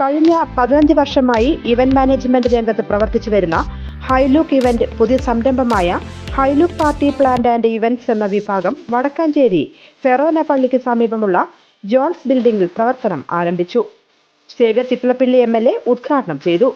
കഴിഞ്ഞ പതിനഞ്ച് വർഷമായി ഇവന്റ് മാനേജ്മെന്റ് രംഗത്ത് പ്രവർത്തിച്ചു വരുന്ന ഹൈലൂക്ക് ഇവന്റ് പുതിയ സംരംഭമായ Highlook party plant and events എന്ന വിഭാഗം വടക്കാഞ്ചേരി ഫെറോന പള്ളിക്ക് സമീപമുള്ള ജോൺസ് ബിൽഡിംഗിൽ പ്രവർത്തനം ആരംഭിച്ചു. Xavier Chitrappilly M L A ഉദ്ഘാടനം ചെയ്തു.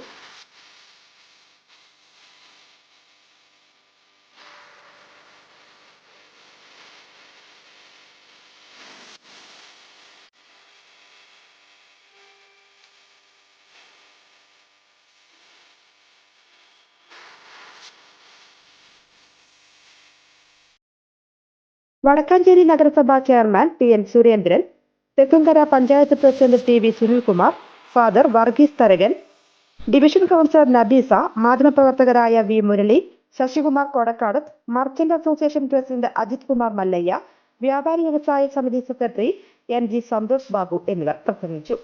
വടക്കാഞ്ചേരി നഗരസഭാ chairman P N Surendran Thekkumkara panchayat president T V Sunilkumar father Varghese Tharakan division councillor Nabeesa മാധ്യമപ്രവർത്തകരായ V Murali Sasikumar Kodakkad merchant association president Ajith Kumar Mallayya വ്യാപാരി വ്യവസായ സമിതി secretary N G Santhosh Babu എന്നിവർ പ്രസംഗിച്ചു.